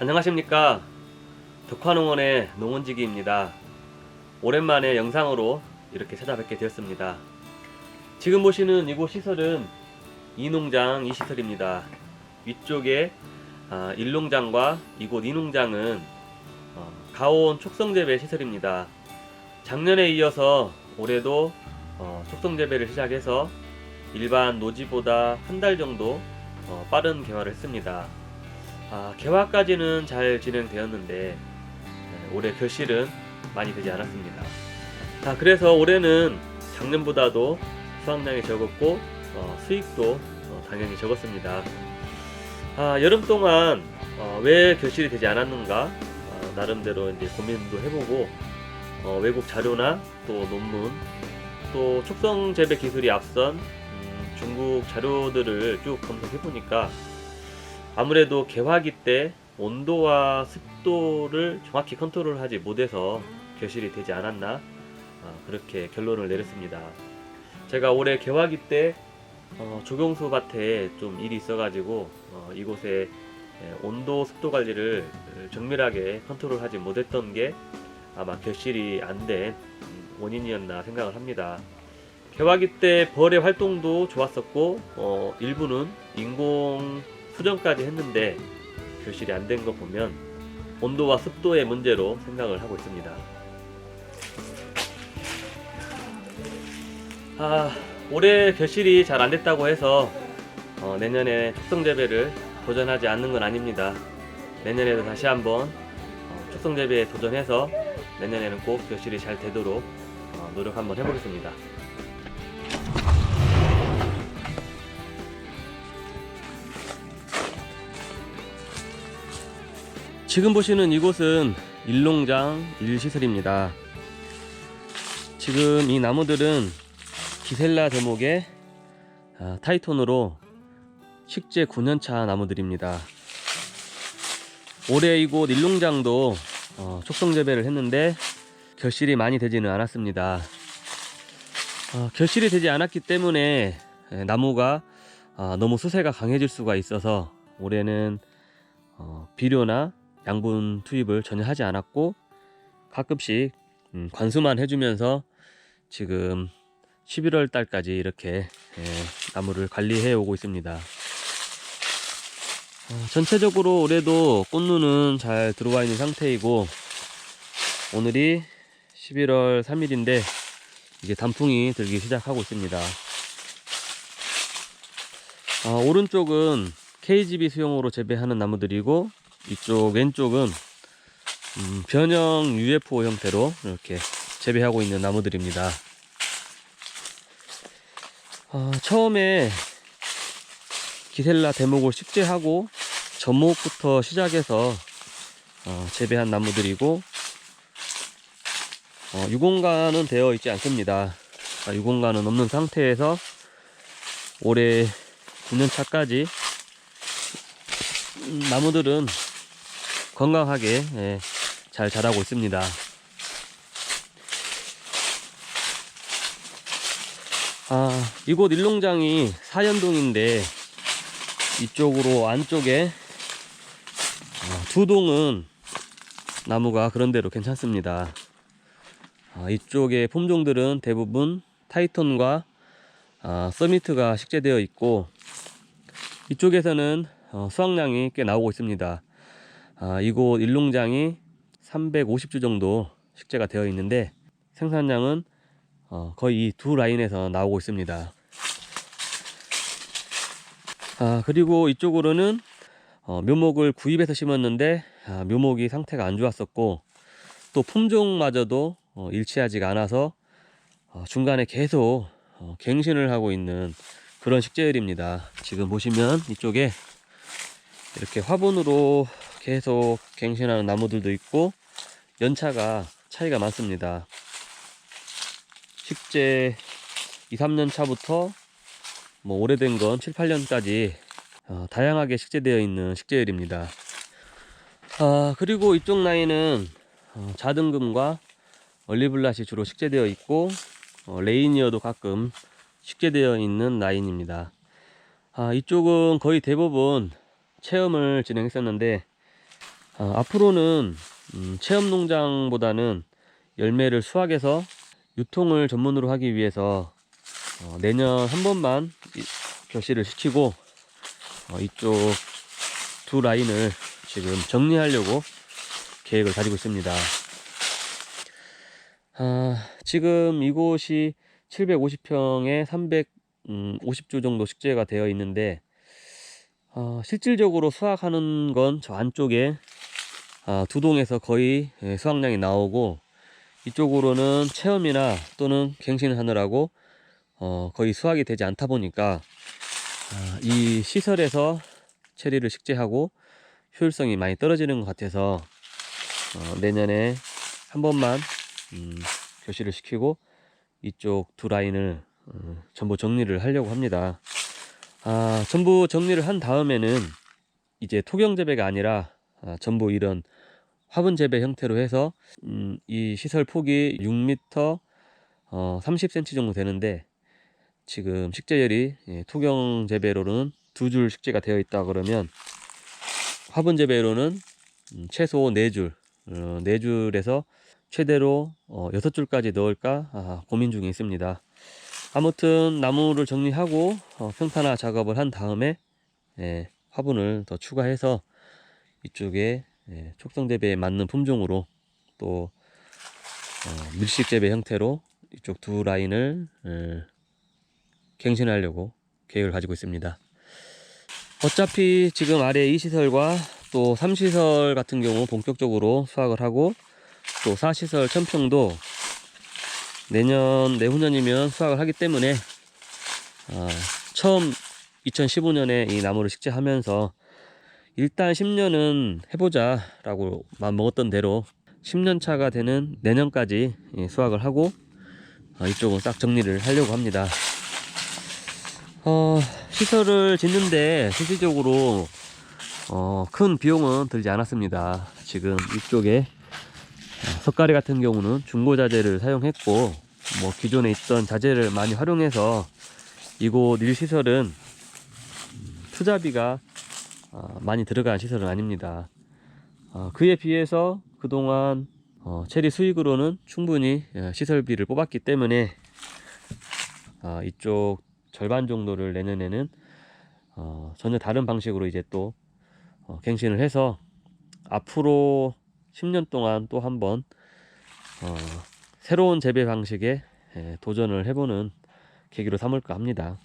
안녕하십니까. 덕화농원의 농원지기입니다. 오랜만에 영상으로 이렇게 찾아뵙게 되었습니다. 지금 보시는 이곳 시설은 이농장 이 시설입니다. 위쪽에 아, 일농장과 이곳 이농장은 어, 가온 촉성재배 시설입니다. 작년에 이어서 올해도 어, 촉성재배를 시작해서 일반 노지보다 한 달 정도 어, 빠른 개화를 했습니다 아, 개화까지는 잘 진행되었는데 네, 올해 결실은 많이 되지 않았습니다. 자, 그래서 올해는 작년보다도 수확량이 적었고 어, 수익도 어, 당연히 적었습니다. 아, 여름 동안 어, 왜 결실이 되지 않았는가 어, 나름대로 이제 고민도 해보고 어, 외국 자료나 또 논문 또 촉성 재배 기술이 앞선 음, 중국 자료들을 쭉 검색해 보니까 아무래도 개화기 때 온도와 습도를 정확히 컨트롤하지 못해서 결실이 되지 않았나 아, 그렇게 결론을 내렸습니다. 제가 올해 개화기 때 어, 조경수 밭에 좀 일이 있어가지고 어, 이곳에 예, 온도 습도 관리를 정밀하게 컨트롤하지 못했던 게 아마 결실이 안 된 원인이었나 생각을 합니다. 개화기 때 벌의 활동도 좋았었고 어, 일부는 인공 수정까지 했는데 교실이 안 된 거 보면 온도와 습도의 문제로 생각을 하고 있습니다. 아, 올해 결실이 잘 안 됐다고 해서 어, 내년에 촉성 재배를 도전하지 않는 건 아닙니다. 내년에도 다시 한번 어, 촉성 재배에 도전해서 내년에는 꼭 결실이 잘 되도록 어, 노력 한번 해보겠습니다. 지금 보시는 이곳은 일농장 일시설입니다. 지금 이 나무들은 기셀라 대목의 아, 타이톤으로 식재 9년차 나무들입니다. 올해 이곳 일농장도 어, 촉성 재배를 했는데 결실이 많이 되지는 않았습니다. 어, 결실이 되지 않았기 때문에 에, 나무가 아, 너무 수세가 강해질 수가 있어서 올해는 어, 비료나 양분 투입을 전혀 하지 않았고 가끔씩 음, 관수만 해주면서 지금 11월 달까지 이렇게 예, 나무를 관리해 오고 있습니다. 어, 전체적으로 올해도 꽃눈은 잘 들어와 있는 상태이고 오늘이 11월 3일인데 이제 단풍이 들기 시작하고 있습니다. 어, 오른쪽은 KGB 수용으로 재배하는 나무들이고 이쪽 왼쪽은 음, 변형 UFO 형태로 이렇게 재배하고 있는 나무들입니다. 어, 처음에 기셀라 대목을 식재하고 전목부터 시작해서 어, 재배한 나무들이고 어, 유공간은 되어 있지 않습니다. 아, 유공간은 없는 상태에서 올해 9년차까지 음, 나무들은 건강하게 예, 잘 자라고 있습니다. 아, 이곳 일농장이 사연동인데 이쪽으로 안쪽에 어, 두 동은 나무가 그런대로 괜찮습니다. 아, 이쪽의 품종들은 대부분 타이톤과 아, 서미트가 식재되어 있고 이쪽에서는 어, 수확량이 꽤 나오고 있습니다. 아, 이곳 일농장이 350주 정도 식재가 되어 있는데 생산량은 어, 거의 이 두 라인에서 나오고 있습니다. 아, 그리고 이쪽으로는 어, 묘목을 구입해서 심었는데 아, 묘목이 상태가 안 좋았었고 또 품종마저도 어, 일치하지가 않아서 어, 중간에 계속 어, 갱신을 하고 있는 그런 식재율입니다. 지금 보시면 이쪽에 이렇게 화분으로 계속 갱신하는 나무들도 있고 연차가 차이가 많습니다. 식재 2, 3년 차부터 뭐 오래된 건 7, 8년까지 어, 다양하게 식재되어 있는 식재율입니다. 아, 그리고 이쪽 라인은 어, 자등금과 얼리블랏이 주로 식재되어 있고 어, 레이니어도 가끔 식재되어 있는 라인입니다. 아, 이쪽은 거의 대부분 체험을 진행했었는데 아, 앞으로는 음, 체험 농장보다는 열매를 수확해서 유통을 전문으로 하기 위해서 어, 내년 한 번만 이- 결실을 시키고 어, 이쪽 두 라인을 지금 정리하려고 계획을 가지고 있습니다. 아, 지금 이곳이 750평에 350주 정도 식재가 되어 있는데 어, 실질적으로 수확하는 건 저 안쪽에 아, 두 동에서 거의 예, 수확량이 나오고 이쪽으로는 체험이나 또는 갱신을 하느라고 어, 거의 수확이 되지 않다 보니까 아, 이 시설에서 체리를 식재하고 효율성이 많이 떨어지는 것 같아서 어, 내년에 한 번만 음, 교실을 시키고 이쪽 두 라인을 어, 전부 정리를 하려고 합니다. 아, 전부 정리를 한 다음에는 이제 토경 재배가 아니라 아, 전부 이런 화분 재배 형태로 해서 음, 이 시설 폭이 6m 어, 30cm 정도 되는데 지금 식재열이 예, 토경 재배로는 두 줄 식재가 되어 있다 그러면 화분 재배로는 음, 최소 네 줄, 어, 네 줄에서 최대로 어, 여섯 줄까지 넣을까 아, 고민 중에 있습니다. 아무튼 나무를 정리하고 어, 평탄화 작업을 한 다음에 예, 화분을 더 추가해서 이쪽에 예, 촉성 재배에 맞는 품종으로 또 어, 밀식 재배 형태로 이쪽 두 라인을 예, 갱신하려고 계획을 가지고 있습니다. 어차피 지금 아래 이 시설과 또 3시설 같은 경우 본격적으로 수확을 하고 또 4시설 천평도 내년 내후년이면 수확을 하기 때문에 아, 처음 2015년에 이 나무를 식재하면서 일단 10년은 해보자 라고 마음 먹었던 대로 10년 차가 되는 내년까지 예, 수확을 하고 어, 이쪽은 싹 정리를 하려고 합니다. 어, 시설을 짓는데 실질적으로 어, 큰 비용은 들지 않았습니다. 지금 이쪽에 어, 석가리 같은 경우는 중고 자재를 사용했고 뭐 기존에 있던 자재를 많이 활용해서 이곳 일 시설은 음, 투자비가 어, 많이 들어간 시설은 아닙니다. 어, 그에 비해서 그동안 어, 체리 수익으로는 충분히 예, 시설비를 뽑았기 때문에 아, 이쪽 절반 정도를 내년에는 어, 전혀 다른 방식으로 이제 또 어, 갱신을 해서 앞으로 10년 동안 또 한번 어, 새로운 재배 방식에 예, 도전을 해보는 계기로 삼을까 합니다.